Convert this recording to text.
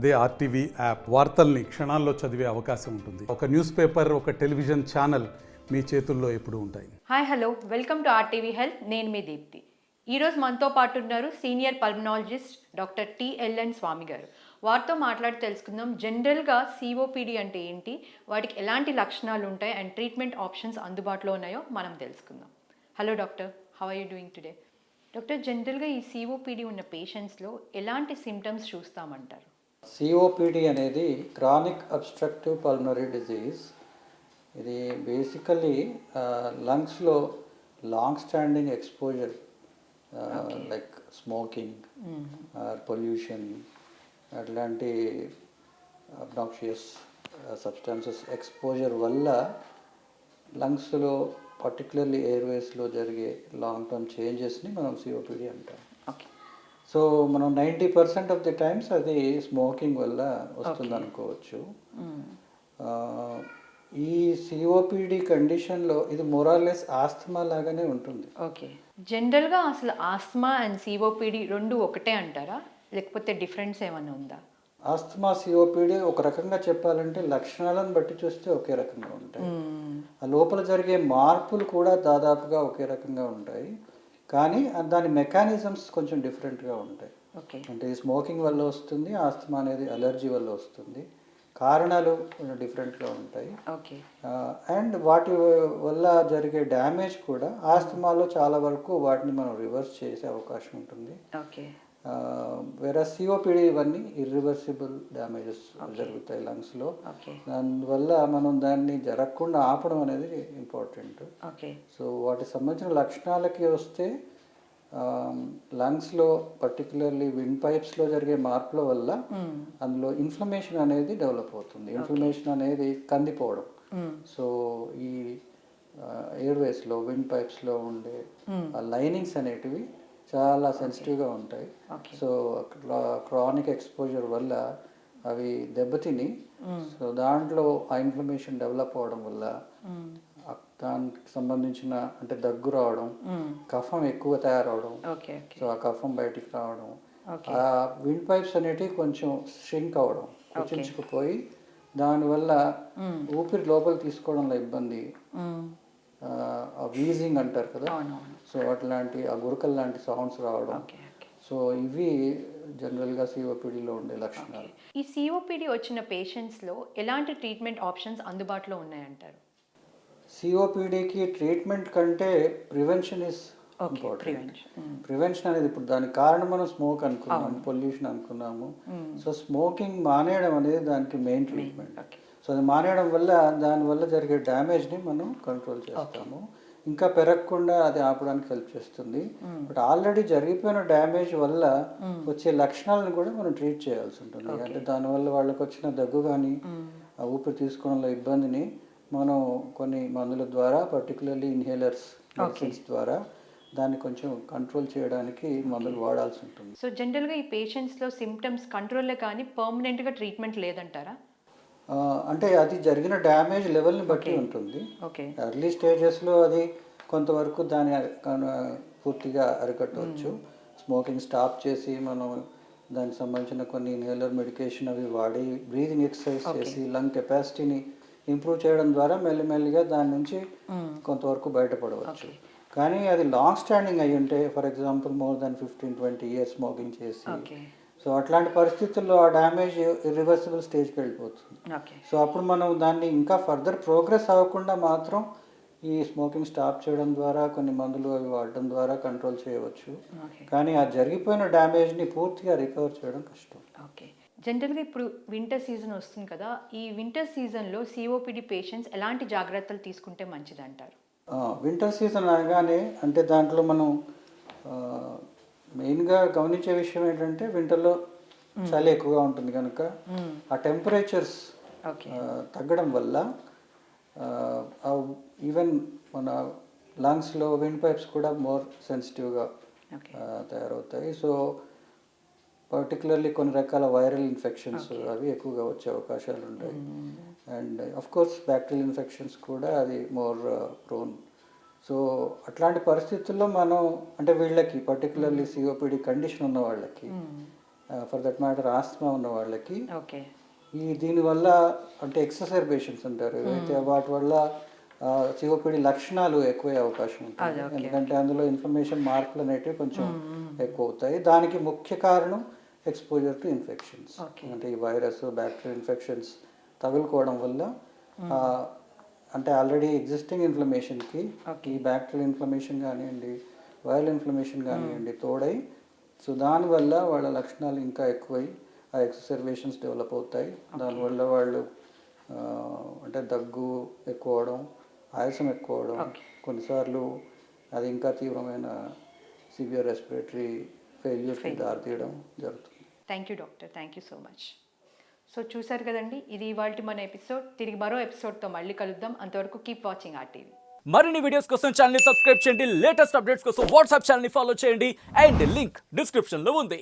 అదే RTV app వార్తల్ని క్షణాల్లో చదివే అవకాశం ఉంటుంది. ఒక న్యూస్ పేపర్ ఒక టెలివిజన్ ఛానల్ మీ చేతుల్లో ఎప్పుడు ఉంటాయి. Hi hello. Welcome to RTV health. నేను మీ దీప్తి. ఈరోజు మనతో పాటు ఉన్నారు senior pulmonologist doctor TLN Swamy గారు. వారితో మాట్లాడి తెలుసుకుందాం. జనరల్గా సిఓపిడి అంటే ఏంటి? వాటికి ఎలాంటి లక్షణాలు ఉంటాయి? అండ్ ట్రీట్మెంట్ ఆప్షన్స్ అందుబాటులో ఉన్నాయో మనం తెలుసుకుందాం. Hello doctor. How are you doing today? Doctor జనరల్గా ఈ సిఓపిడి ఉన్న పేషెంట్స్లో ఎలాంటి సిమ్టమ్స్ చూస్తామంటారు? సిఓపిడి అనేది క్రానిక్ అబ్స్ట్రక్టివ్ పల్మనరీ డిజీజ్ ఇది basically లంగ్స్లో long standing exposure like smoking pollution అట్లాంటి అబ్నాక్షియస్ సబ్స్టాన్సెస్ ఎక్స్పోజర్ వల్ల లంగ్స్లో పర్టికులర్లీ ఎయిర్వేస్లో జరిగే లాంగ్ టర్మ్ చేంజెస్ని మనం సిఓపిడి అంటాం. ఓకే సో మనం ninety percent of the times అది స్మోకింగ్ వల్ల వస్తుంది అనుకోవచ్చు. ఈ సిఓపిడి కండిషన్లో ఇది మొరాలెస్ ఆస్థమా లాగానే ఉంటుంది. ఓకే. జనరల్గా అసలు ఆస్మా అండ్ సిఓపిడి రెండు ఒకటే అంటారా? లేకపోతే డిఫరెన్స్ ఏమైనా ఉందా? ఆస్థమా సిఓపిడి ఒక రకంగా చెప్పాలంటే లక్షణాలను బట్టి చూస్తే ఒకే రకంగా ఉంటాయి. ఆ లోపల జరిగే మార్పులు కూడా దాదాపుగా ఒకే రకంగా ఉంటాయి. కానీ దాని మెకానిజమ్స్ కొంచెం డిఫరెంట్గా ఉంటాయి. ఓకే. అంటే స్మోకింగ్ వల్ల వస్తుంది ఆస్తమా అనేది అలర్జీ వల్ల వస్తుంది. కారణాలు డిఫరెంట్గా ఉంటాయి. ఓకే. అండ్ వాటి వల్ల జరిగే డ్యామేజ్ కూడా ఆస్తమాలో చాలా వరకు వాటిని మనం రివర్స్ చేసే అవకాశం ఉంటుంది. ఓకే. వేరే సిఓపిడి ఇవన్నీ ఇర్రివర్సిబుల్ డ్యామేజెస్ జరుగుతాయి లంగ్స్లో దానివల్ల మనం దాన్ని జరగకుండా ఆపడం అనేది ఇంపార్టెంట్ ఓకే సో వాటికి సంబంధించిన లక్షణాలకి వస్తే లంగ్స్లో పర్టికులర్లీ విండ్ పైప్స్లో జరిగే మార్పుల వల్ల అందులో ఇన్ఫ్లమేషన్ అనేది డెవలప్ అవుతుంది. ఇన్ఫ్లమేషన్ అనేది కందిపోవడం. సో ఈ ఎయిర్వేస్లో విండ్ పైప్స్లో ఉండే లైనింగ్స్ అనేటివి చాలా సెన్సిటివ్గా ఉంటాయి. సో క్రానిక్ ఎక్స్పోజర్ వల్ల అవి దెబ్బతిని సో దాంట్లో ఆ ఇన్ఫ్లమేషన్ డెవలప్ అవడం వల్ల ఆ దానికి సంబంధించిన అంటే దగ్గు రావడం కఫం ఎక్కువ తయారవడం సో ఆ కఫం బయటికి రావడం ఆ విండ్ పైప్స్ అనేటివి కొంచెం షింక్ అవడం కుచించుకుపోయి దానివల్ల ఊపిరి లోపల తీసుకోవడంలో ఇబ్బంది. వీజింగ్ అంటారు కదా. సో అట్లాంటి ఆ గురకల్ లాంటి సౌండ్స్ రావడం. సో ఇవి జనరల్గా సిఓపిడిలో ఉండే లక్షణాలు. ఈ సిఓపిడి వచ్చిన పేషెంట్స్లో ఎలాంటి ట్రీట్మెంట్ ఆప్షన్స్ అందుబాటులో ఉన్నాయంటారు? సిఓపిడికి ట్రీట్మెంట్ కంటే ప్రివెన్షన్ ఇస్ ఇంపార్టెంట్ ప్రివెన్షన్ అనేది ఇప్పుడు దానికి కారణం మనం స్మోక్ అనుకున్నాము పొల్యూషన్ అనుకున్నాము. సో స్మోకింగ్ మానేయడం అనేది దానికి మెయిన్ ట్రీట్మెంట్ సో అది మానేయడం వల్ల దానివల్ల జరిగే డ్యామేజ్ని మనం కంట్రోల్ చేస్తాము. ఇంకా పెరగకుండా అది ఆపడానికి హెల్ప్ చేస్తుంది. బట్ ఆల్రెడీ జరిగిపోయిన డ్యామేజ్ వల్ల వచ్చే లక్షణాలను కూడా మనం ట్రీట్ చేయాల్సి ఉంటుంది. అంటే దానివల్ల వాళ్ళకి వచ్చిన దగ్గు కానీ ఆ ఊపిరి తీసుకోవడంలో ఇబ్బందిని మనం కొన్ని మందుల ద్వారా పర్టికులర్లీ ఇన్హేలర్స్ మెడిసిన్స్ ద్వారా దాన్ని కొంచెం కంట్రోల్ చేయడానికి మందులు వాడాల్సి ఉంటుంది. సో జనరల్గా ఈ పేషెంట్స్లో సిమ్టమ్స్ కంట్రోల్లో కానీ పర్మనెంట్గా ట్రీట్మెంట్ లేదంటారా? అంటే అది జరిగిన డ్యామేజ్ లెవెల్ని బట్టి ఉంటుంది. ఎర్లీ స్టేజెస్లో అది కొంతవరకు దాని పూర్తిగా అరికట్టవచ్చు. స్మోకింగ్ స్టాప్ చేసి మనం దానికి సంబంధించిన కొన్ని ఇన్హేలర్ మెడికేషన్ అవి వాడి బ్రీదింగ్ ఎక్సర్సైజ్ చేసి లంగ్ కెపాసిటీని ఇంప్రూవ్ చేయడం ద్వారా మెల్లిమెల్లిగా దాని నుంచి కొంతవరకు బయటపడవచ్చు. కానీ అది లాంగ్ స్టాండింగ్ అయి ఉంటే for example more than fifteen twenty years smoking చేసి సో అట్లాంటి పరిస్థితుల్లో ఆ డ్యామేజ్ ఇర్రివర్సిబుల్ స్టేజ్కి వెళ్ళిపోతుంది. ఓకే. సో అప్పుడు మనం దాన్ని ఇంకా ఫర్దర్ ప్రోగ్రెస్ అవ్వకుండా మాత్రం ఈ స్మోకింగ్ స్టాప్ చేయడం ద్వారా కొన్ని మందులు అవి వాడడం ద్వారా కంట్రోల్ చేయవచ్చు. కానీ ఆ జరిగిపోయిన డ్యామేజ్ని పూర్తిగా రికవర్ చేయడం కష్టం. ఓకే. జనరల్గా ఇప్పుడు వింటర్ సీజన్ వస్తుంది కదా ఈ వింటర్ సీజన్లో సిఓపిడి పేషెంట్స్ ఎలాంటి జాగ్రత్తలు తీసుకుంటే మంచిది అంటారు వింటర్ సీజన్ అనగానే అంటే దాంట్లో మనం మెయిన్గా గమనించే విషయం ఏంటంటే వింటర్లో చలి ఎక్కువగా ఉంటుంది కనుక ఆ టెంపరేచర్స్ తగ్గడం వల్ల ఈవెన్ మన లంగ్స్లో విండ్ పైప్స్ కూడా మోర్ సెన్సిటివ్గా తయారవుతాయి. సో పర్టికులర్లీ కొన్ని రకాల వైరల్ ఇన్ఫెక్షన్స్ అవి ఎక్కువగా వచ్చే అవకాశాలు ఉంటాయి and of course bacterial infections కూడా అది మోర్ ప్రోన్ సో అట్లాంటి పరిస్థితుల్లో మనం అంటే వీళ్ళకి పర్టికులర్లీ సిఓపిడి కండిషన్ ఉన్న వాళ్ళకి ఫర్ దట్ మ్యాటర్ ఆస్తమా ఉన్న వాళ్ళకి ఈ దీనివల్ల అంటే ఎక్ససర్బేషన్స్ అంటారు. ఏవైతే వాటి వల్ల సిఓపిడి లక్షణాలు ఎక్కువే అవకాశం ఉంటుంది. ఎందుకంటే అందులో ఇన్ఫర్మేషన్ మార్పులు అనేటివి కొంచెం ఎక్కువ అవుతాయి దానికి ముఖ్య కారణం ఎక్స్పోజర్ టు ఇన్ఫెక్షన్స్ అంటే ఈ వైరస్ బ్యాక్టీరియల్ ఇన్ఫెక్షన్స్ తగులుకోవడం వల్ల అంటే ఆల్రెడీ ఎగ్జిస్టింగ్ ఇన్ఫ్లమేషన్కి ఈ బ్యాక్టీరియల్ ఇన్ఫ్లమేషన్ కానివ్వండి వైరల్ ఇన్ఫ్లమేషన్ కానివ్వండి తోడై సో దానివల్ల వాళ్ళ లక్షణాలు ఇంకా ఎక్కువై ఆ ఎక్సర్వేషన్స్ డెవలప్ అవుతాయి. దానివల్ల వాళ్ళు అంటే దగ్గు ఎక్కువ అవడం ఆయాసం ఎక్కువ అవడం కొన్నిసార్లు అది ఇంకా తీవ్రమైన సివియర్ రెస్పిరేటరీ ఫెయిల్యూర్కి దారితీయడం జరుగుతుంది. Thank you doctor thank you so much so చూసారు కదండి ఇది ఇవాళ మన ఎపిసోడ్. తిరిగి మరో ఎపిసోడ్తో మళ్ళీ కలుద్దాం. అంతవరకు కీప్ వాచింగ్ ఆర్టీవీ మరిన్ని వీడియోస్ కోసం ఛానల్ సబ్స్క్రైబ్ చేయండి. లేటెస్ట్ అప్డేట్స్ కోసం వాట్సాప్ ఛానల్ని ఫాలో చేయండి. అండ్ లింక్ డిస్క్రిప్షన్లో ఉంది.